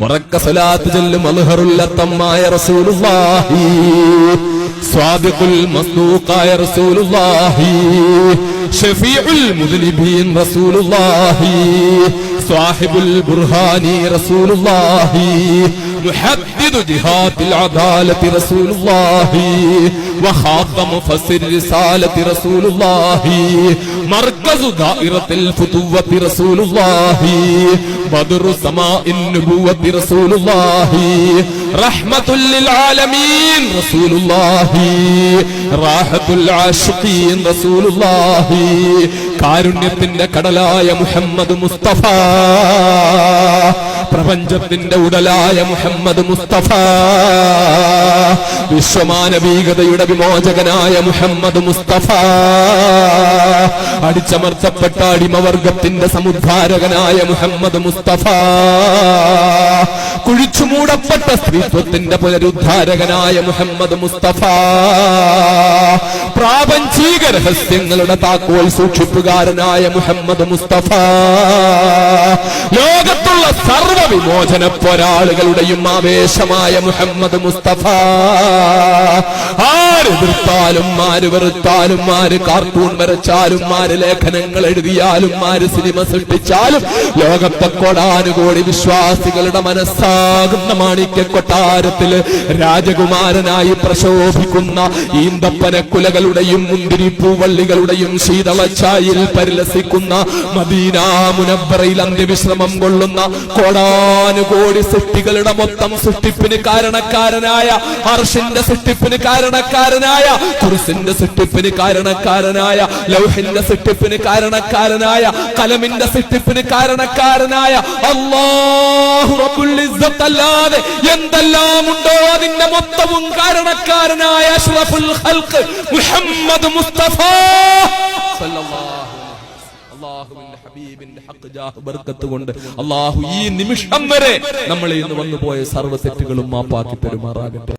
ഉറക്ക സ്വലാത്ത് ചൊല്ലും അൽഹറുല്ലത്തമായ റസൂലുള്ളാഹി. സ്വാദിഖുൽ മസ്ദൂഖായ റസൂലുള്ളാഹി. ഷഫീഉൽ മുദ്നിബീൻ റസൂലുള്ളാഹി. സാഹിബുൽ ബുർഹാനി റസൂലുള്ളാഹി. محدد جهات العدالة رسول الله وخاتم فسر رسالة رسول الله مركز دائرة الفتوة رسول الله بدر سماء النبوة رسول الله رحمة للعالمين رسول الله راحة العاشقين رسول الله കാരുണ്യത്തിന്റെ കടലായ മുഹമ്മദ് മുസ്തഫ പ്രപഞ്ചത്തിന്റെ ഉടലായ മുഹമ്മദ് മുസ്തഫ. വിശ്വമാനവീകതയുടെ വിമോചകനായ മുഹമ്മദ് മുസ്തഫ. അടിച്ചമർത്തപ്പെട്ട അടിമവർഗത്തിന്റെ സമുദ്ധാരകനായ മുഹമ്മദ് മുസ്തഫ. കുഴിച്ചുമൂടപ്പെട്ട സ്ത്രീത്വത്തിന്റെ പുനരുദ്ധാരകനായ മുഹമ്മദ് മുസ്തഫ. പ്രാപഞ്ചിക രഹസ്യങ്ങളുടെ താക്കോൽ സൂക്ഷിപ്പുകാരനായ മുഹമ്മദ് മുസ്തഫ. ലോകത്തുള്ള സർവ വിമോചന പോരാളികളുടെയും ആവേശമായ മുഹമ്മദ് മുസ്തഫ. ആര് എതിർത്താലും ആര് വെറുത്താലും ആര് കാർട്ടൂൺ വരച്ചാലും ആര് ലേഖനങ്ങൾ എഴുതിയാലും ആര് സിനിമ സൃഷ്ടിച്ചാലും ലോകത്തെ കോടാനുകോടി വിശ്വാസികളുടെ മനസ്സാകുന്ന മാണിക്യ കൊട്ടാരത്തിൽ രാജകുമാരനായി പ്രശോഭിക്കുന്ന ഈന്തപ്പനക്കുലകളുടെയും മുന്തിരിപ്പൂവള്ളികളുടെയും ശീതളച്ചായിൽ പരിലസിക്കുന്ന മദീന മുനബ്ബറയിൽ അന്ത്യവിശ്രമം കൊള്ളുന്ന കോടാനുകോടി സൃഷ്ടികളുടെ മൊത്തം സൃഷ്ടിപ്പിന് കാരണക്കാരനായ അർഷിന്റെ സൃഷ്ടിപ്പിന് കാരണക്കാരനായ കുറിസിന്റെ സൃഷ്ടിപ്പിന് കാരണക്കാരനായ ലൗഹിന്റെ സൃഷ്ടിപ്പിന് കാരണക്കാരനായ കലമിന്റെ സൃഷ്ടിപ്പിന് കാരണക്കാരനായ അല്ലാതെ എന്തെല്ലാം ഉണ്ടോ അതിന്റെ മൊത്തവും കാരണക്കാരനായ അഷ്റഫുൽ മുഹമ്മദ് മുസ്തഫ. അള്ളാഹുവിന്റെ ഹബീബിന്റെ ഹക്ക് ജാഹ് ബർക്കത്ത് കൊണ്ട് അള്ളാഹു ഈ നിമിഷം വരെ നമ്മളെ ഇന്ന് വന്നുപോയ സർവ തെറ്റുകളും മാപ്പാക്കി പെരുമാറാകട്ടെ